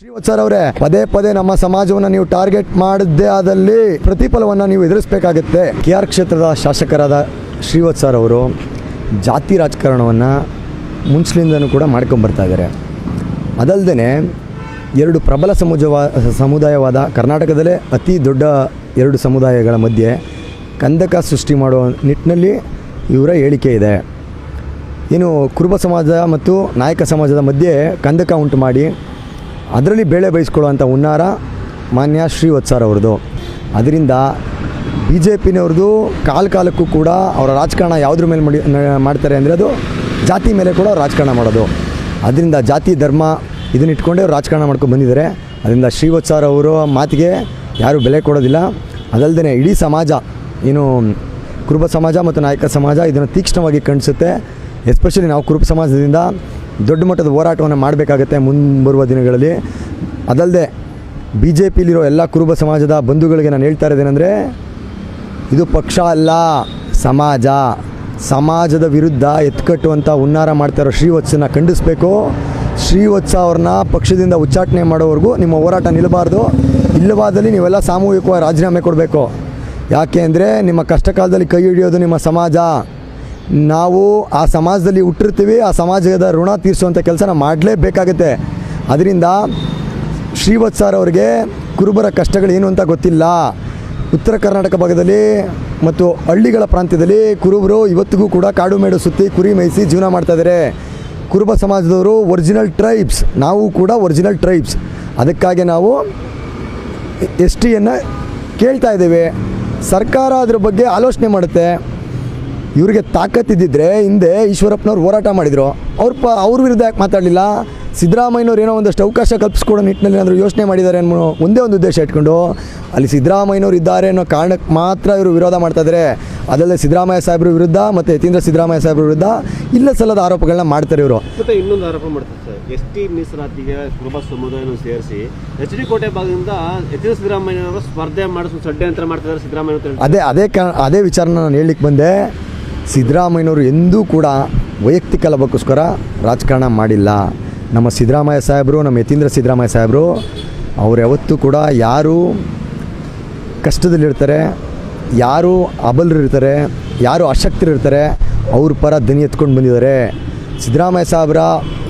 Srivath sir ಅವರೇ, ಪದೇ ಪದೇ ನಮ್ಮ ಸಮಾಜವನ್ನು ನೀವು ಟಾರ್ಗೆಟ್ ಮಾಡದೇ ಆದಲ್ಲಿ ಪ್ರತಿಫಲವನ್ನು ನೀವು ಎದುರಿಸಬೇಕಾಗುತ್ತೆ. ಕೆ ಆರ್ ಕ್ಷೇತ್ರದ ಶಾಸಕರಾದ ಶ್ರೀವತ್ ಸರ್ ಅವರು ಜಾತಿ ರಾಜಕಾರಣವನ್ನು ಮುಂಚಿನಿಂದನೂ ಕೂಡ ಮಾಡ್ಕೊಂಬರ್ತಾ ಇದ್ದಾರೆ ಅದಲ್ಲದೆ ಎರಡು ಪ್ರಬಲ ಸಮುಜವಾ, ಸಮುದಾಯವಾದ ಕರ್ನಾಟಕದಲ್ಲೇ ಅತಿ ದೊಡ್ಡ ಎರಡು ಸಮುದಾಯಗಳ ಮಧ್ಯೆ ಕಂದಕ ಸೃಷ್ಟಿ ಮಾಡುವ ನಿಟ್ಟಿನಲ್ಲಿ ಇವರ ಹೇಳಿಕೆ ಇದೆ. ಏನು ಕುರುಬ ಸಮಾಜ ಮತ್ತು ನಾಯಕ ಸಮಾಜದ ಮಧ್ಯೆ ಕಂದಕ ಉಂಟು ಮಾಡಿ ಅದರಲ್ಲಿ ಬೇಳೆ ಬಯಸ್ಕೊಳ್ಳುವಂಥ ಹುನ್ನಾರ ಮಾನ್ಯ ಶ್ರೀವತ್ಸರ್ ಅವ್ರದ್ದು. ಅದರಿಂದ ಬಿ ಜೆ ಪಿನವ್ರದ್ದು ಕಾಲ ಕಾಲಕ್ಕೂ ಕೂಡ ಅವರ ರಾಜಕಾರಣ ಯಾವುದ್ರ ಮೇಲೆ ಮಾಡಿ ಮಾಡ್ತಾರೆ ಅಂದರೆ ಅದು ಜಾತಿ ಮೇಲೆ ಕೂಡ ರಾಜಕಾರಣ ಮಾಡೋದು. ಅದರಿಂದ ಜಾತಿ, ಧರ್ಮ ಇದನ್ನ ಇಟ್ಕೊಂಡೇ ರಾಜಕಾರಣ ಮಾಡ್ಕೊಂಡು ಬಂದಿದ್ದಾರೆ. ಅದರಿಂದ ಶ್ರೀವತ್ಸರ್ ಅವರ ಮಾತಿಗೆ ಯಾರೂ ಬೆಲೆ ಕೊಡೋದಿಲ್ಲ. ಅದಲ್ಲದೆ ಇಡೀ ಸಮಾಜ, ಏನು ಕುರುಬ ಸಮಾಜ ಮತ್ತು ನಾಯಕ ಸಮಾಜ ಇದನ್ನು ತೀಕ್ಷ್ಣವಾಗಿ ಕಾಣಿಸುತ್ತೆ ಎಸ್ಪೆಷಲಿ ನಾವು ಕುರುಬ ಸಮಾಜದಿಂದ ದೊಡ್ಡ ಮಟ್ಟದ ಹೋರಾಟವನ್ನು ಮಾಡಬೇಕಾಗತ್ತೆ ಮುಂಬರುವ ದಿನಗಳಲ್ಲಿ. ಅದಲ್ಲದೆ ಬಿ ಜೆ ಪಿಲಿರೋ ಎಲ್ಲ ಕುರುಬ ಸಮಾಜದ ಬಂಧುಗಳಿಗೆ ನಾನು ಹೇಳ್ತಾ ಇರೋದೇನೆಂದರೆ, ಇದು ಪಕ್ಷ ಅಲ್ಲ, ಸಮಾಜ. ಸಮಾಜದ ವಿರುದ್ಧ ಎತ್ಕಟ್ಟುವಂಥ ಹುನ್ನಾರ ಮಾಡ್ತಾ ಇರೋ ಶ್ರೀವತ್ಸನ ಖಂಡಿಸಬೇಕು. ಶ್ರೀವತ್ಸ ಅವ್ರನ್ನ ಪಕ್ಷದಿಂದ ಉಚ್ಚಾಟನೆ ಮಾಡೋವರೆಗೂ ನಿಮ್ಮ ಹೋರಾಟ ನಿಲ್ಲಬಾರ್ದು. ಇಲ್ಲವಾದಲ್ಲಿ ನೀವೆಲ್ಲ ಸಾಮೂಹಿಕವಾಗಿ ರಾಜೀನಾಮೆ ಕೊಡಬೇಕು. ಯಾಕೆ ಅಂದರೆ, ನಿಮ್ಮ ಕಷ್ಟಕಾಲದಲ್ಲಿ ಕೈ ಹಿಡಿಯೋದು ನಿಮ್ಮ ಸಮಾಜ. ನಾವು ಆ ಸಮಾಜದಲ್ಲಿ ಹುಟ್ಟಿರ್ತೀವಿ, ಆ ಸಮಾಜದ ಋಣ ತೀರಿಸುವಂಥ ಕೆಲಸನ ಮಾಡಲೇಬೇಕಾಗತ್ತೆ. ಅದರಿಂದ ಶ್ರೀವತ್ ಸರ್ ಅವರಿಗೆ ಕುರುಬರ ಕಷ್ಟಗಳು ಏನು ಅಂತ ಗೊತ್ತಿಲ್ಲ. ಉತ್ತರ ಕರ್ನಾಟಕ ಭಾಗದಲ್ಲಿ ಮತ್ತು ಹಳ್ಳಿಗಳ ಪ್ರಾಂತ್ಯದಲ್ಲಿ ಕುರುಬರು ಇವತ್ತಿಗೂ ಕೂಡ ಕಾಡು ಮೇಡು ಸುತ್ತಿ ಕುರಿ ಮೇಯಿಸಿ ಜೀವನ ಮಾಡ್ತಾಯಿದ್ದಾರೆ ಕುರುಬ ಸಮಾಜದವರು ಒರಿಜಿನಲ್ ಟ್ರೈಬ್ಸ್. ನಾವು ಕೂಡ ಒರಿಜಿನಲ್ ಟ್ರೈಬ್ಸ್. ಅದಕ್ಕಾಗಿ ನಾವು ಎಸ್ ಟಿಯನ್ನು ಕೇಳ್ತಾ ಇದ್ದೇವೆ. ಸರ್ಕಾರ ಅದ್ರ ಬಗ್ಗೆ ಆಲೋಚನೆ ಮಾಡುತ್ತೆ. ಇವರಿಗೆ ತಾಕತ್ತಿದ್ದಿದ್ರೆ ಹಿಂದೆ ಈಶ್ವರಪ್ಪನವ್ರು ಹೋರಾಟ ಮಾಡಿದರು. ಅವ್ರ ಪ ಅವ್ರ ವಿರುದ್ಧ ಯಾಕೆ ಮಾತಾಡಲಿಲ್ಲ? ಸಿದ್ದರಾಮಯ್ಯನವ್ರು ಏನೋ ಒಂದಷ್ಟು ಅವಕಾಶ ಕಲ್ಪಿಸ್ಕೊಡೋ ನಿಟ್ಟಿನಲ್ಲಿ ಏನಾದರೂ ಯೋಚನೆ ಮಾಡಿದ್ದಾರೆ ಅನ್ನೋ ಒಂದೇ ಒಂದು ಉದ್ದೇಶ ಇಟ್ಕೊಂಡು ಅಲ್ಲಿ ಸಿದ್ದರಾಮಯ್ಯನವ್ರು ಇದ್ದಾರೆ ಅನ್ನೋ ಕಾರಣಕ್ಕೆ ಮಾತ್ರ ಇವರು ವಿರೋಧ ಮಾಡ್ತಾ ಇದ್ದಾರೆ ಅದಲ್ಲದೆ ಸಿದ್ದರಾಮಯ್ಯ ಸಾಹೇಬ್ರ ವಿರುದ್ಧ ಮತ್ತು ಯತೀಂದ್ರ ಸಿದ್ದರಾಮಯ್ಯ ಸಾಹೇಬ್ರ ವಿರುದ್ಧ ಇಲ್ಲ ಸಲ್ಲದ ಆರೋಪಗಳನ್ನ ಮಾಡ್ತಾರೆ ಇವರು. ಮತ್ತೆ ಇನ್ನೊಂದು ಆರೋಪ ಮಾಡ್ತಾರೆ ಸರ್. ಎಸ್ ಟಿ ಮೀಸಲಾತಿಗೆ ಕುರುಬ ಸಮುದಾಯವನ್ನು ಸೇರಿಸಿ ಎಚ್ ಡಿ ಕೋಟೆ ಭಾಗದಿಂದ ಡಿ ಸಿದ್ದರಾಮಯ್ಯನವರು ಸ್ಪರ್ಧೆ ಮಾಡಿಸೋ ಷಡ್ಯಂತ್ರ ಮಾಡ್ತಿದ್ದಾರೆ ಸಿದ್ದರಾಮಯ್ಯ. ಅದೇ ಅದೇ ಕಾ ಅದೇ ವಿಚಾರನ ನಾನು ಹೇಳಲಿಕ್ಕೆ ಬಂದೆ. ಸಿದ್ದರಾಮಯ್ಯನವರು ಎಂದೂ ಕೂಡ ವೈಯಕ್ತಿಕ ಲಭಕ್ಕೋಸ್ಕರ ರಾಜಕಾರಣ ಮಾಡಿಲ್ಲ. ನಮ್ಮ ಸಿದ್ದರಾಮಯ್ಯ ಸಾಹೇಬರು, ನಮ್ಮ ಯತೀಂದ್ರ ಸಿದ್ದರಾಮಯ್ಯ ಸಾಹೇಬರು, ಅವ್ರು ಯಾವತ್ತೂ ಕೂಡ ಯಾರು ಕಷ್ಟದಲ್ಲಿರ್ತಾರೆ, ಯಾರು ಅಬಲರಿರ್ತಾರೆ, ಯಾರು ಅಶಕ್ತರಿರ್ತಾರೆ, ಅವ್ರ ಪರ ದನಿ ಎತ್ಕೊಂಡು ಬಂದಿದ್ದಾರೆ. ಸಿದ್ದರಾಮಯ್ಯ ಸಾಹೇಬರ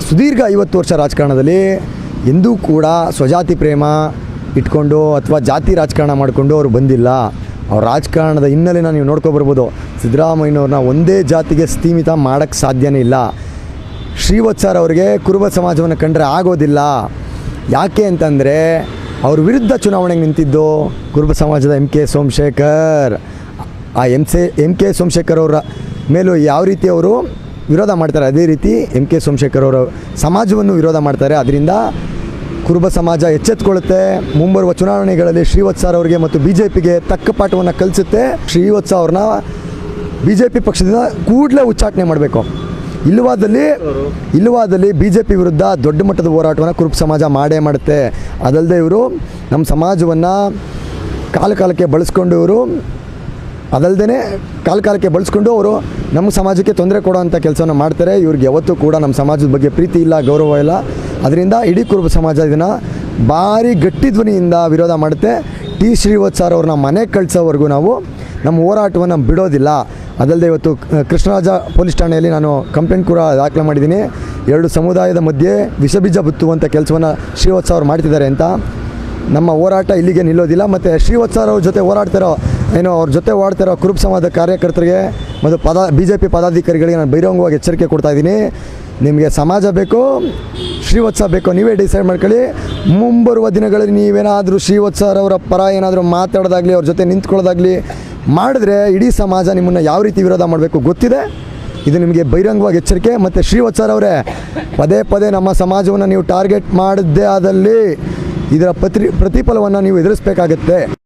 ಸುದೀರ್ಘ ಐವತ್ತು ವರ್ಷ ರಾಜಕಾರಣದಲ್ಲಿ ಎಂದೂ ಕೂಡ ಸ್ವಜಾತಿ ಪ್ರೇಮ ಇಟ್ಕೊಂಡು ಅಥವಾ ಜಾತಿ ರಾಜಕಾರಣ ಮಾಡಿಕೊಂಡು ಅವರು ಬಂದಿಲ್ಲ. ರಾಜಕಾರಣದ ಹಿನ್ನೆಲೆನ ನೀವು ನೋಡ್ಕೊಬರ್ಬೋದು. ಸಿದ್ದರಾಮಯ್ಯನವ್ರನ್ನ ಒಂದೇ ಜಾತಿಗೆ ಸೀಮಿತ ಮಾಡೋಕ್ಕೆ ಸಾಧ್ಯನೇ ಇಲ್ಲ. ಶ್ರೀವತ್ಸರ್ ಅವರಿಗೆ ಕುರುಬ ಸಮಾಜವನ್ನು ಕಂಡ್ರೆ ಆಗೋದಿಲ್ಲ. ಯಾಕೆ ಅಂತಂದರೆ ಅವ್ರ ವಿರುದ್ಧ ಚುನಾವಣೆಗೆ ನಿಂತಿದ್ದು ಕುರುಬ ಸಮಾಜದ ಎಂ ಕೆ ಸೋಮಶೇಖರ್. ಆ ಎಂ ಸೆ ಎಂ ಕೆ ಸೋಮಶೇಖರ್ ಅವರ ಮೇಲೂ ಯಾವ ರೀತಿ ಅವರು ವಿರೋಧ ಮಾಡ್ತಾರೆ, ಅದೇ ರೀತಿ ಎಂ ಕೆ ಸೋಮಶೇಖರ್ ಅವರ ಸಮಾಜವನ್ನು ವಿರೋಧ ಮಾಡ್ತಾರೆ. ಅದರಿಂದ ಕುರುಬ ಸಮಾಜ ಎಚ್ಚೆತ್ಕೊಳ್ಳುತ್ತೆ ಮುಂಬರುವ ಚುನಾವಣೆಗಳಲ್ಲಿ ಶ್ರೀವತ್ಸ ಅವರಿಗೆ ಮತ್ತು ಬಿ ಜೆ ತಕ್ಕ ಪಾಠವನ್ನು ಕಲಿಸುತ್ತೆ. ಶ್ರೀವತ್ಸ ಅವ್ರನ್ನ ಬಿ ಜೆ ಪಿ ಪಕ್ಷದಿಂದ ಕೂಡಲೇ ಉಚ್ಚಾಟನೆ ಮಾಡಬೇಕು. ಇಲ್ಲವಾದಲ್ಲಿ ಇಲ್ಲವಾದಲ್ಲಿ ಬಿ ಜೆ ಪಿ ವಿರುದ್ಧ ದೊಡ್ಡ ಮಟ್ಟದ ಹೋರಾಟವನ್ನು ಕುರುಬ ಸಮಾಜ ಮಾಡೇ ಮಾಡುತ್ತೆ. ಅದಲ್ಲದೆ ಇವರು ನಮ್ಮ ಸಮಾಜವನ್ನು ಕಾಲ ಕಾಲಕ್ಕೆ ಬಳಸ್ಕೊಂಡು ಇವರು ಅದಲ್ಲದೆ ಕಾಲ ಕಾಲಕ್ಕೆ ಬಳಸ್ಕೊಂಡು ಅವರು ನಮ್ಮ ಸಮಾಜಕ್ಕೆ ತೊಂದರೆ ಕೊಡುವಂಥ ಕೆಲಸವನ್ನು ಮಾಡ್ತಾರೆ. ಇವ್ರಿಗೆ ಯಾವತ್ತೂ ಕೂಡ ನಮ್ಮ ಸಮಾಜದ ಬಗ್ಗೆ ಪ್ರೀತಿ ಇಲ್ಲ, ಗೌರವ ಇಲ್ಲ. ಅದರಿಂದ ಇಡೀ ಕುರುಬ ಸಮಾಜ ಇದನ್ನು ಭಾರಿ ಗಟ್ಟಿ ಧ್ವನಿಯಿಂದ ವಿರೋಧ ಮಾಡುತ್ತೆ. ಟಿ ಶ್ರೀವತ್ ಸರ್ ಅವ್ರನ್ನ ಮನೆ ಕಳಿಸೋವರೆಗೂ ನಾವು ನಮ್ಮ ಹೋರಾಟವನ್ನು ಬಿಡೋದಿಲ್ಲ. ಅದಲ್ಲದೆ ಇವತ್ತು ಕೃಷ್ಣರಾಜ ಪೊಲೀಸ್ ಠಾಣೆಯಲ್ಲಿ ನಾನು ಕಂಪ್ಲೇಂಟ್ ಕೂಡ ದಾಖಲೆ ಮಾಡಿದ್ದೀನಿ. ಎರಡು ಸಮುದಾಯದ ಮಧ್ಯೆ ವಿಷಬೀಜ ಬುತ್ತುವಂಥ ಕೆಲಸವನ್ನು ಶ್ರೀವತ್ಸ ಅವ್ರು ಮಾಡ್ತಿದ್ದಾರೆ ಅಂತ. ನಮ್ಮ ಹೋರಾಟ ಇಲ್ಲಿಗೆ ನಿಲ್ಲೋದಿಲ್ಲ. ಮತ್ತು ಶ್ರೀವತ್ಸ ಅವ್ರ ಜೊತೆ ಹೋರಾಡ್ತಿರೋ, ಏನೋ ಅವ್ರ ಜೊತೆ ಓಡ್ತಿರೋ ಕುರುಬ ಸಮಾಜದ ಕಾರ್ಯಕರ್ತರಿಗೆ ಮತ್ತು ಪದ, ಬಿ ಜೆ ಪಿ ಪದಾಧಿಕಾರಿಗಳಿಗೆ ನಾನು ಬಹಿರಂಗವಾಗಿ ಎಚ್ಚರಿಕೆ ಕೊಡ್ತಾ ಇದ್ದೀನಿ. ನಿಮಗೆ ಸಮಾಜ ಬೇಕು, ಶ್ರೀವತ್ಸ ಬೇಕು, ನೀವೇ ಡಿಸೈಡ್ ಮಾಡ್ಕೊಳ್ಳಿ. ಮುಂಬರುವ ದಿನಗಳಲ್ಲಿ ನೀವೇನಾದರೂ ಶ್ರೀವತ್ಸರವರ ಪರ ಏನಾದರೂ ಮಾತಾಡೋದಾಗಲಿ, ಅವ್ರ ಜೊತೆ ನಿಂತ್ಕೊಳ್ಳೋದಾಗಲಿ ಮಾಡಿದ್ರೆ ಇಡೀ ಸಮಾಜ ನಿಮ್ಮನ್ನು ಯಾವ ರೀತಿ ವಿರೋಧ ಮಾಡಬೇಕು ಗೊತ್ತಿದೆ? ಇದು ನಿಮಗೆ ಬಹಿರಂಗವಾಗಿ ಎಚ್ಚರಿಕೆ. ಮತ್ತು ಶ್ರೀವತ್ಸರ್ ಅವರೇ, ಪದೇ ಪದೇ ನಮ್ಮ ಸಮಾಜವನ್ನು ನೀವು ಟಾರ್ಗೆಟ್ ಮಾಡದೇ ಆದಲ್ಲಿ ಇದರ ಪ್ರತಿ ಪ್ರತಿಫಲವನ್ನು ನೀವು ಎದುರಿಸಬೇಕಾಗತ್ತೆ.